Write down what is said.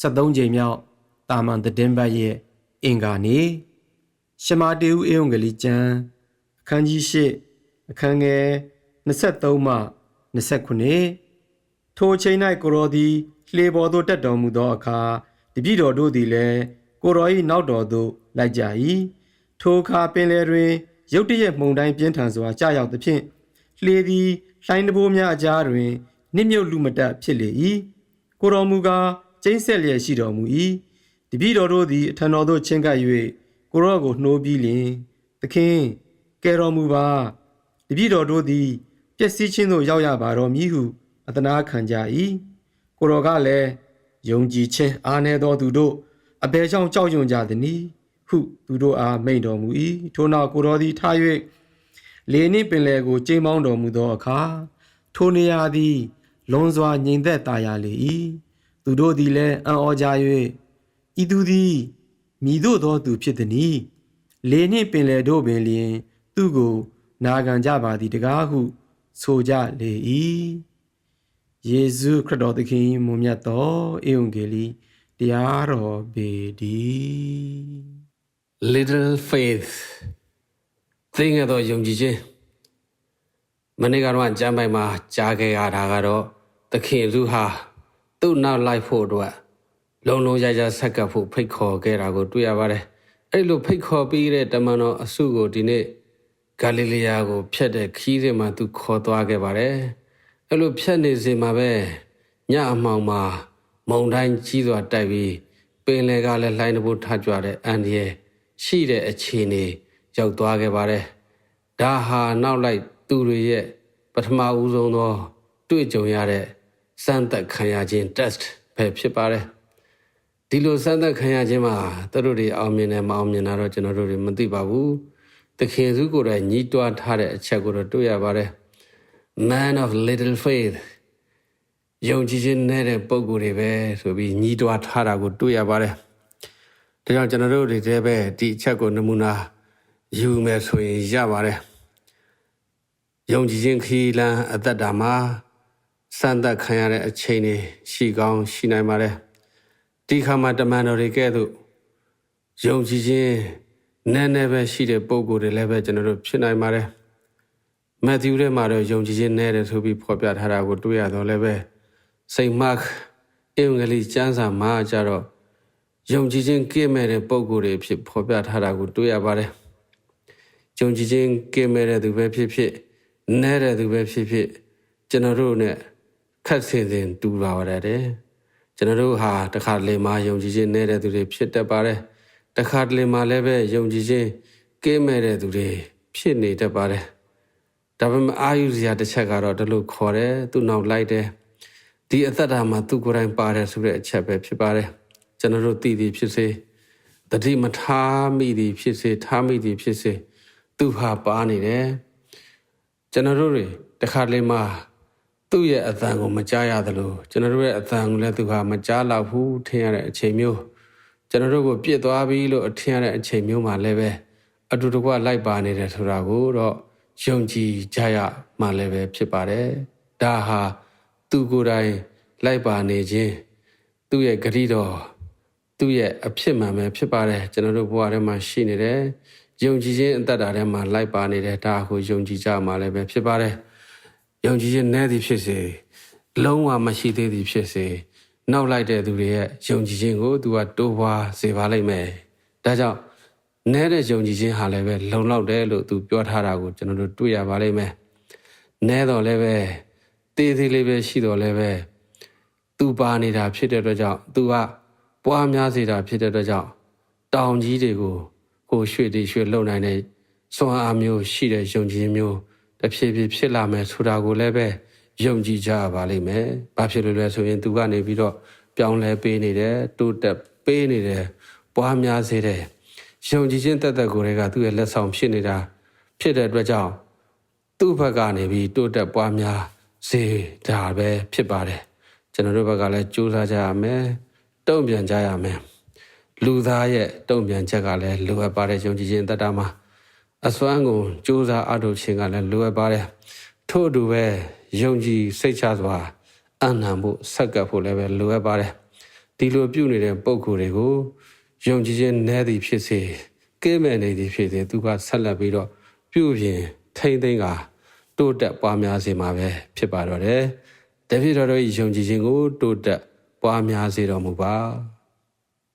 73ကြိမ်မြောက်တာမန်သတင်းပတ်ရဲ့အင်္ဂါနေ့ရှမာတေဦးအေယုံကလေးကျမ်းအခန်းကြီး၈အခန်းငယ်23မှ29ထိုအချိန်၌ကိုရောသည်လှေပေါ်သို့တက်တော်မူသောအခါတပည့်တော်တို့သည်လည်းကိုရော၏နောက်တော်သို့လိုက်ကြ၏ထိုအခါပင်လယ်တွင်ရုတ်တရက်မှုန်တိုင်းပြင်းထန်စွာကြာရောက်သဖြင့်လှေသည်လှိုင်းတဘိုးများအကြားတွင် နစ်မြုပ်လူမတက်ဖြစ်လေ၏ကိုရောမူကား ကျိမ့်ဆက်လျက်ရှိတော်မူ၏တပည့်တော်တို့သည်အထံတော်သို့ချဉ်ကပ်၍ကိုရောကိုနှိုးပြီးလျှင်သခင်ကယ်တော်မူပါတပည့်တော်တို့သည်ပျက်စီးခြင်းသို့ရောက်ရပါတော်မည်ဟုအသနာခံကြ၏ကိုရောကလည်းယုံကြည်ခြင်းအားနည်းသောသူတို့အဘယ်ကြောင့်ကြောက်ရွံ့ကြသနည်းဟုသူတို့အားမိန့်တော်မူ၏ထို့နောက်ကိုရောသည်ထား၍လေနှင့်ပင်လယ်ကိုကျိမ်းမောင်းတော်မူသောအခါထိုနေရာသည်လွန်စွာငြိမ်သက်သာရလေ၏ သူတို့သည်လည်းအံ့ဩကြ၍ဤသူသည်မိတို့သောသူဖြစ်သည်။လေနှင့်ပင်လယ်တို့ပင်လျင် သူ့ကို နာခံကြပါသည်တကားဟု ဆိုကြလေ၏။ယေရှုခရစ်တော်သခင်မွန်မြတ်သောဧဝံဂေလိတရားတော်ပေတည်း little faith သင်ငယ်သောယုံကြည်ခြင်းမနေ့ကတော့ကျမ်းပိုင်မှာကြားခဲ့ရတာကတော့သခင်သူဟာ သူ့နောက်လိုက်ဖို့အတွက်လုံလုံရရဆက်ကပ်ဖို့ဖိတ်ခေါ်ခဲ့တာကိုတွေ့ရပါတယ်အဲ့လိုဖိတ်ခေါ်ပြီးတဲ့တမန်တော်အစုကိုဒီနေ့ဂါလိလေယာကိုဖြတ်တဲ့ခီးစဉ်မှာသူခေါ်သွားခဲ့ပါတယ်အဲ့လိုဖြတ်နေစဉ်မှာပဲညအမှောင်မှာမုန်တိုင်းကြီးစွာတိုက်ပြီးပင်လယ်ကလည်းလှိုင်းတဘိုးထကြွတဲ့အန်ဒီရဲ့ရှိတဲ့အခြေအနေရောက်သွားခဲ့ပါတယ်။ဒါဟာနောက်လိုက်သူတွေရဲ့ပထမဦးဆုံးသော တွေ့ကြုံရတဲ့ စမ်းသပ်ခံရခြင်း test ပဲဖြစ်ပါတယ်။ဒီလိုစမ်းသပ်ခံရခြင်းမှာသူတို့တွေအောင်မြင်တယ်မအောင်မြင်တာတော့ကျွန်တော်တို့တွေမသိပါဘူး။သခင်စုကိုယ်တိုင်ညီးတွားထားတဲ့အချက်ကိုတော့တွေ့ရပါတယ်။ Man of little faith ယုံကြည်ခြင်းနဲ့တဲ့ပုံကိုယ်တွေပဲဆိုပြီးညီးတွားထားတာကိုတွေ့ရပါတယ်။ဒါကြောင့်ကျွန်တော်တို့တွေတည်းပဲဒီအချက်ကိုနမူနာယူမယ်ဆိုရင်ရပါတယ်။ယုံကြည်ခြင်းခီးလန်းအသက်တာမှာ စံသက်ခံရတဲ့အချိန်တွေရှိကောင်းရှိနိုင်ပါတယ်။ဒီခါမှာတမန်တော်တွေကဲ့သို့ယုံကြည်ခြင်းနည်းနည်းပဲရှိတဲ့ပုံကိုယ်တွေလည်းပဲကျွန်တော်တို့ဖြစ်နိုင်ပါတယ်။မက်သီးထဲမှာတော့ယုံကြည်ခြင်းနည်းတယ်ဆိုပြီးဖော်ပြထားတာကိုတွေ့ရတော့လည်းပဲစိတ်မတ်အင်္ဂလိပ်ကျမ်းစာမှာကြတော့ယုံကြည်ခြင်းကင်းမဲ့တဲ့ပုံကိုယ်တွေဖြစ်ဖော်ပြထားတာကိုတွေ့ရပါတယ်။ယုံကြည်ခြင်းကင်းမဲ့တဲ့သူပဲဖြစ်ဖြစ်နည်းတဲ့သူပဲဖြစ်ဖြစ်ကျွန်တော်တို့ ਨੇ ခက်ဆင်ဆင်တူပါပါတယ်။ကျွန်တော်တို့ဟာတခါလေမှာယုံကြည်ခြင်းနည်းတဲ့သူတွေဖြစ်တတ်ပါတယ်။တခါတလေမှာလည်းပဲယုံကြည်ခြင်းကင်းမဲ့တဲ့သူတွေဖြစ်နေတတ်ပါတယ်။ဒါပေမဲ့အာယူစရာတစ်ချက်ကတော့ဒီလိုခေါ်တယ်သူ့နောက်လိုက်တယ်ဒီအသက်တာမှာသူကိုယ်တိုင်ပါတယ်ဆိုတဲ့အချက်ပဲဖြစ်ပါတယ်ကျွန်တော်တို့သိသည်ဖြစ်စေတတိမထားမိသည်ဖြစ်စေထားမိသည်ဖြစ်စေသူဟာပါနေတယ်ကျွန်တော်တို့တွေတခါလေမှ သူ့ရဲ့အသံကိုမကြားရသလိုကျွန်တော်တို့ရဲ့အသံကိုလည်းသူဟာမကြားလောက်ဘူးထင်ရတဲ့အချိန်မျိုးကျွန်တော်တို့ကိုပြစ်သွားပြီလို့အထင်ရတဲ့အချိန်မျိုးမှာလည်းပဲအတူတကွလိုက်ပါနေတယ်ဆိုတာကိုတော့ယုံကြည်ကြရမှလည်းပဲဖြစ်ပါတယ်ဒါဟာသူကိုယ်တိုင်လိုက်ပါနေခြင်းသူ့ရဲ့ဂရိတော်သူ့ရဲ့အဖြစ်မှန်ပဲဖြစ်ပါတယ်ကျွန်တော်တို့ဘဝထဲမှာရှိနေတယ်ယုံကြည်ခြင်းအသက်တာထဲမှာလိုက်ပါနေတယ်ဒါကိုယုံကြည်ကြမှာလည်းပဲဖြစ်ပါတယ် ယုံကြည်ခြင်းနည်းသည်ဖြစ်စေလုံးဝမရှိသေးသည်ဖြစ်စေနောက်လိုက်တဲ့သူတွေရဲ့ယုံကြည်ခြင်းကိုသူကတိုးပွားစေပါလိမ့်မယ်ဒါကြောင့်နည်းတဲ့ယုံကြည်ခြင်းဟာလည်းပဲလုံလောက်တယ်လို့သူပြောထားတာကိုကျွန်တော်တို့တွေ့ရပါလိမ့်မယ်နည်းတော့လည်းပဲတေးသေးလေးပဲရှိတော့လည်းပဲသူပါနေတာဖြစ်တဲ့အတွက်ကြောင့်သူကပွားများစေတာဖြစ်တဲ့အတွက်ကြောင့်တောင်ကြီးတွေကိုဟိုရွှေ့တည်ရွှေ့လုံနိုင်တဲ့စွမ်းအားမျိုးရှိတဲ့ယုံကြည်မျိုး တဖြည်းဖြည်းဖြစ်လာမယ်ဆိုတာကိုလည်းပဲယုံကြည်ကြပါလိမ့်မယ်။ဘာဖြစ်လို့လဲဆိုရင်သူကနေပြီးတော့ပြောင်းလဲပေးနေတယ်တိုးတက်ပေးနေတယ်ပွားများစေတယ်ယုံကြည်ခြင်းတက်တက်ကိုယ်တွေကသူ့ရဲ့လက်ဆောင်ဖြစ်နေတာဖြစ်တဲ့အတွက်ကြောင့်သူ့ဘက်ကနေပြီးတိုးတက်ပွားများစေတာပဲဖြစ်ပါတယ်ကျွန်တော်တို့ဘက်ကလည်းကြိုးစားကြရမယ်တုံ့ပြန်ကြရမယ်လူသားရဲ့တုံ့ပြန်ချက်ကလည်းလိုအပ်ပါတယ်ယုံကြည်ခြင်းတတ္တမှာ အစွမ်းကိုကြိုးစားအထောက်ခြင်းကလည်းလိုအပ်ပါတယ်ထို့အတူပဲယုံကြည်စိတ်ချစွာအနံဖို့ဆက်ကပ်ဖို့လည်းပဲလိုအပ်ပါတယ်ဒီလိုပြုနေတဲ့ပုံကိုယ်တွေကိုယုံကြည်ခြင်းနဲ့သည်ဖြစ်စေကဲမဲ့နေသည်ဖြစ်စေသူကဆက်လက်ပြီးတော့ပြုပြင်ထိမ့်သိမ်းကတိုးတက်ပွားများစေမှာပဲဖြစ်ပါတော့တယ်။တပည့်တော်တို့၏ယုံကြည်ခြင်းကိုတိုးတက်ပွားများစေတော်မူပါ။